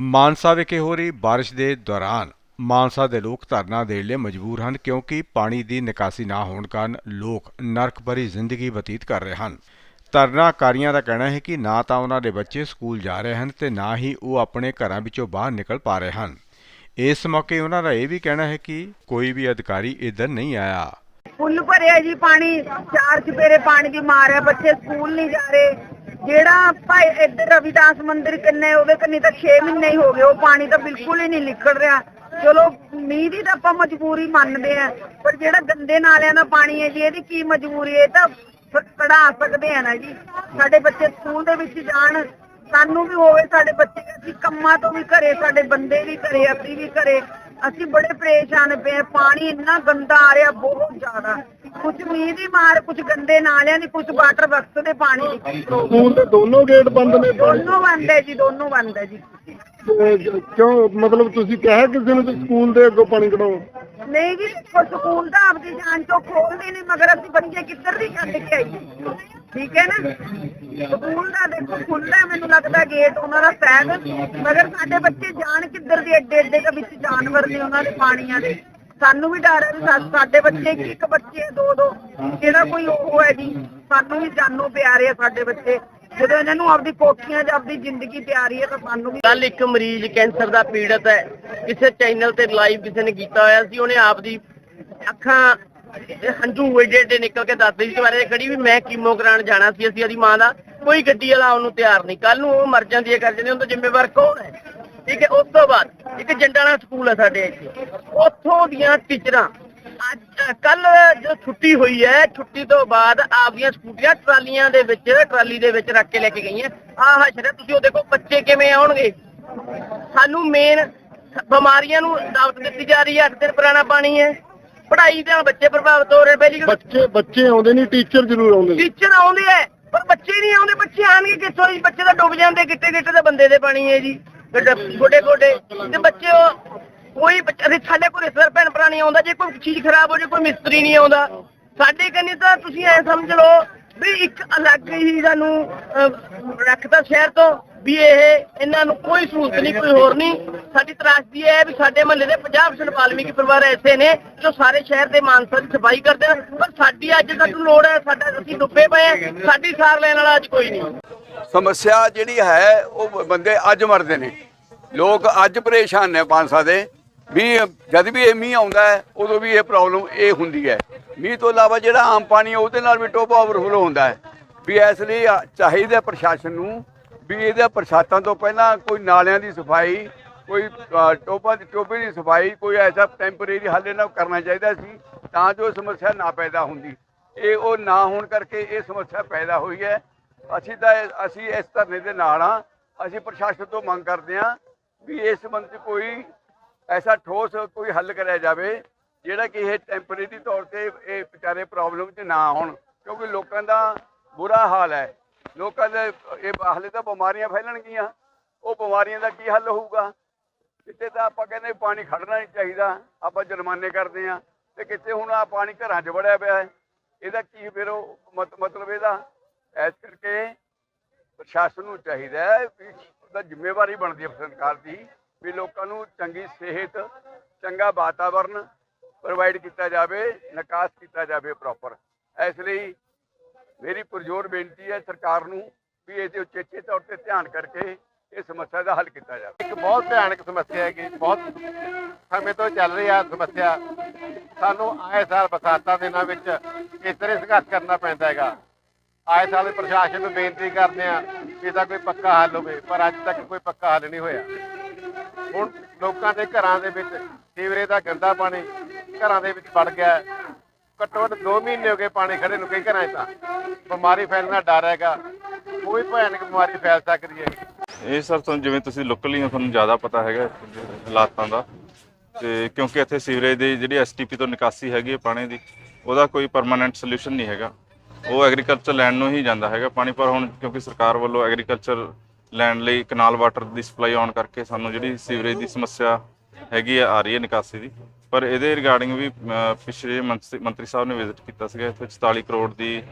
ਮਾਨਸਾ ਵਿਖੇ ਹੋ ਰਹੀ ਬਾਰਿਸ਼ ਦੇ ਦੌਰਾਨ ਮਾਨਸਾ ਦੇ ਲੋਕ ਧਰਨਾ ਦੇਣ ਲਈ ਮਜਬੂਰ ਹਨ ਕਿਉਂਕਿ ਪਾਣੀ ਦੀ ਨਿਕਾਸੀ ਨਾ ਹੋਣ ਕਾਰਨ ਲੋਕ ਨਰਕ ਭਰੀ ਜ਼ਿੰਦਗੀ ਬਤੀਤ ਕਰ ਰਹੇ ਹਨ। ਧਰਨਾਕਾਰੀਆਂ ਦਾ ਕਹਿਣਾ ਹੈ ਕਿ ਨਾ ਤਾਂ ਉਹਨਾਂ ਦੇ ਬੱਚੇ ਸਕੂਲ ਜਾ ਰਹੇ ਹਨ ਤੇ ਨਾ ਹੀ ਉਹ ਆਪਣੇ ਘਰਾਂ ਵਿੱਚੋਂ ਬਾਹਰ ਨਿਕਲ ਪਾ ਰਹੇ ਹਨ। ਇਸ ਮੌਕੇ ਉਹਨਾਂ ਦਾ ਇਹ ਵੀ ਕਹਿਣਾ ਹੈ ਕਿ ਕੋਈ ਵੀ ਅਧਿਕਾਰੀ ਇੱਧਰ ਨਹੀਂ ਆਇਆ। ਫੁੱਲ ਭਰਿਆ ਜੀ ਪਾਣੀ, ਚਾਰ ਚਪੇਰੇ ਪਾਣੀ ਦੀ ਮਾਰ ਹੈ, ਬੱਚੇ ਸਕੂਲ ਨਹੀਂ ਜਾ ਰਹੇ। ਜਿਹੜਾ ਭਾਈ ਇੱਧਰ ਰਵਿਦਾਸ ਮੰਦਿਰ ਕਿੰਨੇ ਉਹਦੇ ਕੰਨੀ ਤਾਂ 6 ਮਹੀਨੇ ਹੀ ਹੋ ਗਏ, ਉਹ ਪਾਣੀ ਤਾਂ ਬਿਲਕੁਲ ਹੀ ਨਹੀਂ ਨਿਕਲ ਰਿਹਾ। ਚਲੋ, ਮੀਂਹ ਦੀ ਤਾਂ ਆਪਾਂ ਮਜਬੂਰੀ ਮੰਨਦੇ ਆ ਪਰ ਜਿਹੜਾ ਗੰਦੇ ਨਾਲਿਆਂ ਦਾ ਪਾਣੀ ਹੈ ਜੀ, ਇਹਦੀ ਕੀ ਮਜਬੂਰੀ ਹੈ? ਇਹ ਤਾਂ ਕਢਾ ਸਕਦੇ ਆ ਨਾ ਜੀ। ਸਾਡੇ ਬੱਚੇ ਸਕੂਲ ਦੇ ਵਿੱਚ ਜਾਣ, ਸਾਨੂੰ ਵੀ ਹੋਵੇ ਸਾਡੇ ਬੱਚੇ, ਅਸੀਂ ਕੰਮਾਂ ਤੋਂ ਵੀ ਘਰੇ, ਸਾਡੇ ਬੰਦੇ ਵੀ ਘਰੇ, ਅਸੀਂ ਵੀ ਘਰੇ। ਅਸੀਂ ਬੜੇ ਪਰੇਸ਼ਾਨ ਪਏ। ਪਾਣੀ ਇੰਨਾ ਗੰਦਾ ਆ ਰਿਹਾ ਬਹੁਤ ਜ਼ਿਆਦਾ। ਕੁਝ ਮੀਂਹ ਦੀ ਮਾਰ ਕੁਝ ਗੰਦੇ ਨਾਲਿਆਂ ਦੀ ਕੁਝ ਵਾਟਰ ਵਰਕਸ ਦੇ ਪਾਣੀ ਦੀ। ਦੇ ਦੋਨੋਂ ਗੇਟ ਬੰਦ ਨੇ ਦੋਨੋਂ ਬੰਦ ਹੈ ਜੀ ਦੋਨੋਂ ਬੰਦ ਹੈ ਜੀ। ਤੇ ਕਿਉਂ ਮਤਲਬ ਤੁਸੀਂ ਕਿਹਾ ਕਿਸੇ ਨੂੰ ਵੀ ਸਕੂਲ ਦੇ ਅੱਗੋਂ ਪਾਣੀ ਕਢਾਓ? ਨਹੀਂ ਜੀ ਸਕੂਲ ਤਾਂ ਆਪਦੀ ਜਾਨ ਚੋਂ ਖੋਲਦੇ ਨਹੀਂ ਮਗਰ ਅਸੀਂ ਬੱਚੇ ਕਿੱਧਰ ਦੀ ਛੱਡ ਕੇ ਆਈਏ? ਠੀਕ ਹੈ ਨਾ? ਸਕੂਲ ਦਾ ਦੇਖੋ ਖੁੱਲ੍ਹਾ ਮੈਨੂੰ ਲੱਗਦਾ ਗੇਟ ਉਹਨਾਂ ਦਾ ਸ਼ਾਇਦ ਮਗਰ ਸਾਡੇ ਬੱਚੇ ਜਾਣ ਕਿੱਧਰ ਦੀ ਐਡੇ ਐਡੇ ਦੇ ਵਿੱਚ ਜਾਨਵਰ ਨੇ ਉਹਨਾਂ ਦੇ ਪਾਣੀਆਂ ਦੇ। ਸਾਨੂੰ ਵੀ ਡਰ ਹੈ ਵੀ ਸਾਡੇ ਬੱਚੇ ਇੱਕ ਬੱਚੇ ਦੋ ਦੋ। ਜਿਹੜਾ ਕੋਈ ਉਹ ਹੈ ਜੀ ਸਾਨੂੰ ਵੀ ਜਾਨੋਂ ਪਿਆਰੇ ਆ ਸਾਡੇ ਬੱਚੇ। ਜਦੋਂ ਇਹਨਾਂ ਨੂੰ ਆਪਦੀ ਕੋਠੀਆਂ 'ਚ ਆਪਦੀ ਜ਼ਿੰਦਗੀ ਪਿਆਰੀ ਹੈ ਤਾਂ ਸਾਨੂੰ ਵੀ ਕੱਲ ਇੱਕ ਮਰੀਜ਼ ਕੈਂਸਰ ਦਾ ਪੀੜਤ ਹੈ। ਕਿਸੇ ਚੈਨਲ ਤੇ ਲਾਈਵ ਕਿਸੇ ਨੇ ਕੀਤਾ ਹੋਇਆ ਸੀ, ਉਹਨੇ ਆਪਦੀ ਅੱਖਾਂ ਹੰਝੂ ਏਡੇ ਏਡੇ ਨਿਕਲ ਕੇ ਦੱਸਦੇ ਸੀ ਬਾਰੇ ਖੜੀ ਵੀ ਮੈਂ ਕੀਮੋ ਕਰਾਉਣ ਜਾਣਾ ਸੀ ਅਸੀਂ ਉਹਦੀ ਮਾਂ ਦਾ। ਕੋਈ ਗੱਡੀ ਵਾਲਾ ਉਹਨੂੰ ਤਿਆਰ ਨਹੀਂ। ਕੱਲ ਨੂੰ ਉਹ ਮਰ ਜਾਂਦੀ ਹੈ ਕਰ ਜਾਂਦੀ ਉਹਦਾ ਜ਼ਿੰਮੇਵਾਰ ਕੌਣ ਹੈ? ਠੀਕ ਹੈ, ਉਸ ਤੋਂ ਬਾਅਦ ਇੱਕ ਜੰਡਾਲਾ ਸਕੂਲ ਹੈ ਸਾਡੇ ਇੱਥੇ। ਉੱਥੋਂ ਦੀਆਂ ਟੀਚਰਾਂ ਅੱਜ ਕੱਲ ਜੋ ਛੁੱਟੀ ਹੋਈ ਹੈ, ਛੁੱਟੀ ਤੋਂ ਬਾਅਦ ਆਪਦੀਆਂ ਸਕੂਟੀਆਂ ਟਰਾਲੀਆਂ ਦੇ ਵਿੱਚ, ਟਰਾਲੀ ਦੇ ਵਿੱਚ ਰੱਖ ਕੇ ਲੈ ਕੇ ਗਈਆਂ। ਆਹ ਹਸ਼ਰ ਤੁਸੀਂ ਉਹ ਦੇਖੋ ਬੱਚੇ ਕਿਵੇਂ ਆਉਣਗੇ? ਸਾਨੂੰ ਮੇਨ ਬਿਮਾਰੀਆਂ ਨੂੰ ਦਾਵਤ ਦਿੱਤੀ ਜਾ ਰਹੀ ਹੈ 8 ਦਿਨ ਪੁਰਾਣਾ ਪਾਣੀ ਹੈ। ਪੜ੍ਹਾਈ ਦੇ ਨਾਲ ਬੱਚੇ ਪ੍ਰਭਾਵਿਤ ਹੋ ਰਹੇ ਪਹਿਲੀ ਗੱਲ ਬੱਚੇ ਬੱਚੇ ਆਉਂਦੇ ਨਹੀਂ ਟੀਚਰ ਜ਼ਰੂਰ ਆਉਂਦੇ ਨੇ। ਟੀਚਰ ਆਉਂਦੇ ਐ ਪਰ ਬੱਚੇ ਨਹੀਂ ਆਉਂਦੇ ਬੱਚੇ ਆਣਗੇ ਕਿੱਥੋਂ ਜੀ? ਬੱਚੇ ਤਾਂ ਡੁੱਬ ਜਾਂਦੇ ਗਿੱਟੇ ਗਿੱਟੇ ਦੇ ਬੰਦੇ ਦੇ ਪਾਣੀ ਹੈ ਜੀ। ਗੋਡੇ ਗੋਡੇ ਤੇ ਬੱਚੇ ਉਹ ਕੋਈ ਬੱਚਾ ਸਾਡੇ ਕੋਲ ਰਿਸ਼ਤੇਦਾਰ ਭੈਣ ਭਰਾ ਨਹੀਂ ਆਉਂਦਾ ਜੇ ਕੋਈ ਚੀਜ਼ ਖਰਾਬ ਹੋ ਜੇ ਕੋਈ ਮਿਸਤਰੀ ਨਹੀਂ ਆਉਂਦਾ। ਸਾਡੇ ਕੰਨੀ ਤਾਂ ਤੁਸੀਂ ਐ ਸਮਝ ਲਓ ਵੀ ਇੱਕ ਅਲੱਗ ਹੀ ਸਾਨੂੰ ਰੱਖਤਾ ਸ਼ਹਿਰ ਤੋਂ ਵੀ ਇਹ ਇਹਨਾਂ ਨੂੰ ਕੋਈ ਸਹੂਲਤ ਨਹੀਂ ਕੋਈ ਹੋਰ ਨਹੀਂ। ਸਾਡੀ ਤਰਾਸਦੀ ਇਹ ਹੈ ਵੀ ਸਾਡੇ ਮਹੱਲੇ ਦੇ 50% ਵਾਲਮੀਕੀ ਪਰਿਵਾਰ ਐਸੇ ਨੇ ਜੋ ਸਾਰੇ ਸ਼ਹਿਰ ਦੇ ਮਾਨਸਾ ਦੀ ਸਫ਼ਾਈ ਕਰਦੇ ਨੇ। ਪਰ ਸਾਡੀ ਅੱਜ ਤੱਕ ਲੋੜ ਹੈ, ਸਾਡਾ ਅਸੀਂ ਡੁੱਬੇ ਪਏ ਹਾਂ, ਸਾਡੀ ਸਾਰ ਲੈਣ ਵਾਲਾ ਅੱਜ ਕੋਈ ਨਹੀਂ। ਸਮੱਸਿਆ ਜਿਹੜੀ ਹੈ, ਉਹ ਬੰਦੇ ਅੱਜ ਮਰਦੇ ਨੇ। ਲੋਕ ਅੱਜ ਪਰੇਸ਼ਾਨ ਨੇ ਪਾਂਸਾ ਦੇ। ਵੀ ਜਦ ਵੀ ਇਹ ਮੀਂਹ ਆਉਂਦਾ ਹੈ, ਉਦੋਂ ਵੀ ਇਹ ਪ੍ਰੋਬਲਮ ਇਹ ਹੁੰਦੀ ਹੈ। ਮੀਂਹ ਤੋਂ ਇਲਾਵਾ ਜਿਹੜਾ ਆਮ ਪਾਣੀ ਉਹਦੇ ਨਾਲ ਵੀ ਟੋਪਾ ਓਵਰਫਲੋ ਹੁੰਦਾ ਹੈ। ਵੀ ਇਸ ਲਈ ਚਾਹੀਦਾ ਪ੍ਰਸ਼ਾਸਨ ਨੂੰ ਵੀ ਇਹਦੇ ਪ੍ਰਸ਼ਾਸਨ ਤੋਂ ਪਹਿਲਾਂ ਕੋਈ ਨਾਲਿਆਂ ਦੀ ਸਫ਼ਾਈ ਕੋਈ ਟੋਪਾ ਦੀ ਟੋਪੇ ਦੀ ਸਫ਼ਾਈ ਕੋਈ ਐਸਾ ਟੈਂਪਰੇਰੀ ਹੱਲ ਇਹਨਾਂ ਨੂੰ ਕਰਨਾ ਚਾਹੀਦਾ ਸੀ, ਤਾਂ ਜੋ ਸਮੱਸਿਆ ਨਾ ਪੈਦਾ ਹੁੰਦੀ। ਇਹ ਉਹ ਨਾ ਹੋਣ ਕਰਕੇ ਇਹ ਸਮੱਸਿਆ ਪੈਦਾ ਹੋਈ ਹੈ। ਅਸੀਂ ਤਾਂ ਅਸੀਂ ਇਸ ਧਰਨੇ ਦੇ ਨਾਲ ਆ ਅਸੀਂ ਪ੍ਰਸ਼ਾਸਨ ਤੋਂ ਮੰਗ ਕਰਦੇ ਹਾਂ ਵੀ ਇਸ ਸੰਬੰਧ 'ਚ ਕੋਈ ਐਸਾ ਠੋਸ ਕੋਈ ਹੱਲ ਕਰਿਆ ਜਾਵੇ, ਜਿਹੜਾ ਕਿ ਇਹ ਟੈਂਪਰੇਰੀ ਤੌਰ ਤੇ ਇਹ ਵਿਚਾਰੇ ਪ੍ਰੋਬਲਮ 'ਚ ਨਾ ਆਉਣ ਕਿਉਂਕਿ ਲੋਕਾਂ ਦਾ ਬੁਰਾ ਹਾਲ ਹੈ। ਲੋਕਾਂ ਦੇ, ਇਹ ਹਾਲੇ ਤਾਂ ਬਿਮਾਰੀਆਂ ਫੈਲਣਗੀਆਂ। ਉਹ ਬਿਮਾਰੀਆਂ ਦਾ ਕੀ ਹੱਲ ਹੋਊਗਾ? ਕਿਤੇ ਤਾਂ ਆਪਾਂ ਕਹਿੰਦੇ ਪਾਣੀ ਖੜਨਾ ਨਹੀਂ ਚਾਹੀਦਾ, ਆਪਾਂ ਜੁਰਮਾਨੇ ਕਰਦੇ ਆ ਤੇ ਕਿਤੇ ਹੁਣ ਆ ਪਾਣੀ ਘਰਾਂ 'ਚ ਵੜਿਆ ਪਿਆ ਹੈ, ਇਹਦਾ ਕੀ ਫਿਰ ਉਹ ਮਤ- ਮਤਲਬ ਇਹਦਾ? ਇਸ ਕਰਕੇ ਪ੍ਰਸ਼ਾਸਨ ਨੂੰ ਚਾਹੀਦਾ ਹੈ ਵੀ ਜ਼ਿੰਮੇਵਾਰੀ ਬਣਦੀ ਹੈ ਸਰਕਾਰ ਦੀ, ਵੀ ਲੋਕਾਂ ਨੂੰ ਚੰਗੀ ਸਿਹਤ, ਚੰਗਾ ਵਾਤਾਵਰਨ ਪ੍ਰੋਵਾਈਡ ਕੀਤਾ ਜਾਵੇ, ਨਿਕਾਸ ਕੀਤਾ ਜਾਵੇ ਪ੍ਰੋਪਰ ਇਸ ਲਈ ਮੇਰੀ ਪੁਰਜੋਰ ਬੇਨਤੀ ਹੈ ਸਰਕਾਰ ਨੂੰ ਵੀ ਇਹਦੇ ਉਚੇਚੇ ਤੌਰ ਤੇ ਧਿਆਨ ਕਰਕੇ ਇਹ ਸਮੱਸਿਆ ਦਾ ਹੱਲ ਕੀਤਾ ਜਾਵੇ। ਇੱਕ ਬਹੁਤ ਭਿਆਨਕ ਸਮੱਸਿਆ ਹੈਗੀ, ਬਹੁਤ ਸਮੇਂ ਤੋਂ ਚੱਲ ਰਹੀ ਆ ਸਮੱਸਿਆ। ਸਾਨੂੰ ਆਏ ਸਾਲ ਬਰਸਾਤਾਂ ਦਿਨਾਂ ਵਿੱਚ ਇਸ ਤਰ੍ਹਾਂ ਸੰਘਰਸ਼ ਕਰਨਾ ਪੈਂਦਾ ਹੈਗਾ। ਆਏ ਸਾਲ ਪ੍ਰਸ਼ਾਸਨ ਨੂੰ ਬੇਨਤੀ ਕਰਦੇ ਆ ਕਿ ਇਹਦਾ ਕੋਈ ਪੱਕਾ ਹੱਲ ਹੋਵੇ, ਪਰ ਅੱਜ ਤੱਕ ਕੋਈ ਪੱਕਾ ਹੱਲ ਨਹੀਂ ਹੋਇਆ। ਹੁਣ ਲੋਕਾਂ ਦੇ ਘਰਾਂ ਦੇ ਵਿੱਚ ਸੀਵਰੇਜ ਦਾ ਗੰਦਾ ਪਾਣੀ ਘਰਾਂ ਦੇ ਵਿੱਚ ਵੜ ਗਿਆ। ਘੱਟੋ ਘੱਟ 2 ਮਹੀਨੇ ਹੋ ਗਏ ਪਾਣੀ ਖੜੇ ਨੂੰ ਕਈ ਘਰਾਂ 'ਚ ਤਾਂ। ਬਿਮਾਰੀ ਫੈਲਣ ਦਾ ਡਰ ਹੈਗਾ। ਕੋਈ ਭਿਆਨਕ ਬਿਮਾਰੀ ਫੈਲ ਸਕਦੀ ਹੈ। ਇਹ ਸਰ ਤੁਹਾਨੂੰ ਜਿਵੇਂ ਤੁਸੀਂ ਲੋਕਲੀ ਹੋ ਤੁਹਾਨੂੰ ਜ਼ਿਆਦਾ ਪਤਾ ਹੈਗਾ ਹਾਲਾਤਾਂ ਦਾ। ਤੇ ਕਿਉਂਕਿ ਇੱਥੇ ਸੀਵਰੇਜ ਦੀ ਜਿਹੜੀ ਐਸਟੀਪੀ ਤੋਂ ਨਿਕਾਸੀ ਹੈਗੀ ਹੈ ਪਾਣੀ ਦੀ, ਉਹਦਾ ਕੋਈ ਪਰਮਾਨੈਂਟ ਸੋਲੂਸ਼ਨ ਨਹੀਂ ਹੈਗਾ। ਉਹ ਐਗਰੀਕਲਚਰ ਲੈਂਡ ਨੂੰ ਹੀ ਜਾਂਦਾ ਹੈਗਾ ਪਾਣੀ, ਪਰ ਹੁਣ ਕਿਉਂਕਿ ਸਰਕਾਰ ਵੱਲੋਂ ਐਗਰੀਕਲਚਰ ਲੈਂਡ ਲਈ ਕਨਾਲ ਵਾਟਰ ਦੀ ਸਪਲਾਈ ਆਉਣ ਕਰਕੇ ਸਾਨੂੰ ਜਿਹੜੀ ਸੀਵਰੇਜ ਦੀ ਸਮੱਸਿਆ ਹੈਗੀ ਆ ਆ ਰਹੀ ਹੈ ਨਿਕਾਸੀ ਦੀ। ਪਰ ਇਹਦੇ ਰਿਗਾਰਡਿੰਗ ਵੀ ਪਿਛਲੇ ਮੰਤਰੀ ਸਾਹਿਬ ਨੇ ਵਿਜ਼ਿਟ ਕੀਤਾ ਸੀਗਾ, ਇੱਥੇ 44 ਕਰੋੜ ਦੀ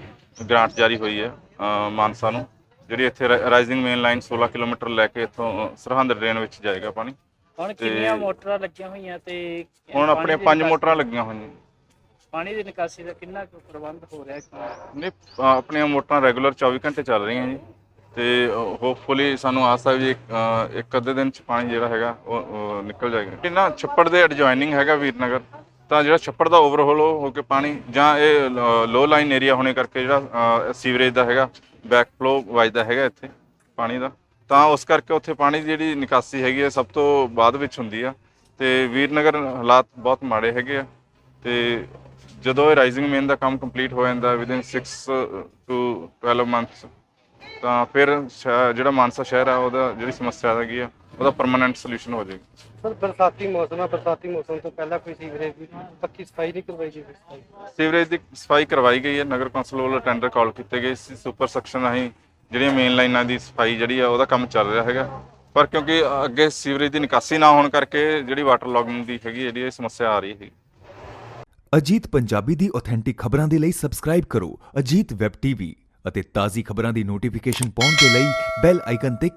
ਗ੍ਰਾਂਟ ਜਾਰੀ ਹੋਈ ਹੈ ਮਾਨਸਾ ਨੂੰ। ਜਿਹੜੀ ਇੱਥੇ ਰਾਈਜ਼ਿੰਗ ਮੇਨ ਲਾਈਨ 16 ਕਿਲੋਮੀਟਰ ਲੈ ਕੇ ਇੱਥੋਂ ਸਰਹੰਦ ਡਰੇਨ ਵਿੱਚ ਜਾਏਗਾ ਪਾਣੀ। ਹੁਣ ਕਿੰਨੀਆਂ ਮੋਟਰਾਂ ਲੱਗੀਆਂ ਹੋਈਆਂ ਤੇ ਹੁਣ ਪਾਣੀ ਆਪਣੇ ਦੀ ਪੰਜ ਨਿਕਾਸੀ- ਮੋਟਰਾਂ ਲੱਗੀਆਂ ਹੋਈਆਂ। ਪਾਣੀ ਦੀ ਨਿਕਾਸੀ ਦਾ ਕਿੰਨਾ ਕੁ ਪ੍ਰਬੰਧ ਹੋ ਰਿਹਾ ਹੈ? ਨੇ ਆਪਣੀਆਂ ਮੋਟਰਾਂ ਰੈਗੂਲਰ 24 ਘੰਟੇ ਚੱਲ ਰਹੀਆਂ ਜੀ। ਤੇ ਹੋਪਫੁਲੀ ਸਾਨੂੰ ਆਸ ਹੈ ਵੀ ਇੱਕ, ਅ, ਇੱਕ ਅੱਧੇ ਦਿਨ ਚ ਪਾਣੀ ਜਿਹੜਾ ਹੈਗਾ ਉਹ ਉਹ ਨਿਕਲ ਜਾਏਗਾ। ਇਹਨਾਂ ਛੱਪੜ ਦੇ ਐਡਜੋਇਨਿੰਗ ਹੈਗਾ ਵੀਰਨਗਰ ਤਾਂ ਜਿਹੜਾ ਛੱਪੜ ਦਾ ਓਵਰਹੋਲ ਹੋ ਕੇ ਪਾਣੀ ਜਾਂ ਇਹ ਲੋ ਲਾਈਨ ਏਰੀਆ ਹੋਣੇ ਕਰਕੇ ਜਿਹੜਾ ਸੀਵਰੇਜ ਦਾ ਹੈਗਾ ਬੈਕ ਫਲੋ ਵੱਜਦਾ ਹੈਗਾ ਇੱਥੇ, ਪਾਣੀ ਦਾ। ਤਾਂ ਉਸ ਕਰਕੇ ਉੱਥੇ ਪਾਣੀ ਦੀ ਜਿਹੜੀ ਨਿਕਾਸੀ ਹੈਗੀ ਹੈ ਸਭ ਤੋਂ ਬਾਅਦ ਵਿੱਚ ਹੁੰਦੀ ਆ। ਤੇ ਵੀਰਨਗਰ ਹਾਲਾਤ ਬਹੁਤ ਮਾੜੇ ਹੈਗੇ ਆ। ਤੇ ਜਦੋਂ ਇਹ ਰਾਈਜ਼ਿੰਗ ਮੇਨ ਦਾ ਕੰਮ ਕੰਪਲੀਟ ਹੋ ਜਾਂਦਾ ਵਿਦਿਨ 6 ਟੂ 12 ਮੰਥਸ ਤਾਂ ਫਿਰ ਸ਼ਹਿ- ਜਿਹੜਾ ਮਾਨਸਾ ਸ਼ਹਿਰ ਆ, ਉਹਦਾ ਜਿਹੜੀ ਸਮੱਸਿਆ ਹੈਗੀ ਆ, ਉਹਦਾ ਪਰਮਨੈਂਟ ਸੋਲੂਸ਼ਨ ਹੋ ਜਾਏਗਾ। ਸਰ ਬਰਸਾਤੀ ਮੌਸਮ ਹੈ ਬਰਸਾਤੀ ਮੌਸਮ ਤੋਂ ਪਹਿਲਾਂ ਕੋਈ ਸੀਵਰੇਜ ਦੀ ਪੱਕੀ ਸਫ਼ਾਈ ਨਹੀਂ ਕਰਵਾਈ ਗਈ ਸੀਵਰੇਜ ਦੀ ਸਫ਼ਾਈ ਕਰਵਾਈ ਗਈ ਹੈ। ਨਗਰ ਕੌਂਸਲ ਵੱਲੋਂ ਟੈਂਡਰ ਕਾਲ ਕੀਤੇ ਗਏ ਸੀ। ਸੁਪਰ ਸੈਕਸ਼ਨ ਰਾਹੀਂ ਜਿਹੜੀਆਂ ਮੇਨ ਲਾਈਨਾਂ ਦੀ ਸਫ਼ਾਈ ਜਿਹੜੀ ਆ ਉਹਦਾ ਕੰਮ ਚੱਲ ਰਿਹਾ ਹੈਗਾ। ਪਰ ਕਿਉਂਕਿ ਅੱਗੇ ਸੀਵਰੇਜ ਦੀ ਨਿਕਾਸੀ ਨਾ ਹੋਣ ਕਰਕੇ ਜਿਹੜੀ ਵਾਟਰ ਲੌਗਿੰਗ ਦੀ ਹੈਗੀ ਜਿਹੜੀ ਇਹ ਸਮੱਸਿਆ ਆ ਰਹੀ ਹੈ ਅਜੀਤ ਪੰਜਾਬੀ ਦੀ ਆਥੈਂਟਿਕ ਖਬਰਾਂ ਦੇ ਲਈ ਸਬਸਕ੍ਰਾਈਬ ਕਰੋ ਅਜੀਤ ਵੈਬ ਟੀਵੀ ਅਤੇ ਤਾਜ਼ੀ ਖਬਰਾਂ ਦੀ ਨੋਟੀਫਿਕੇਸ਼ਨ ਪਾਉਣ ਦੇ ਲਈ ਬੈਲ ਆਈਕਨ ਤੇ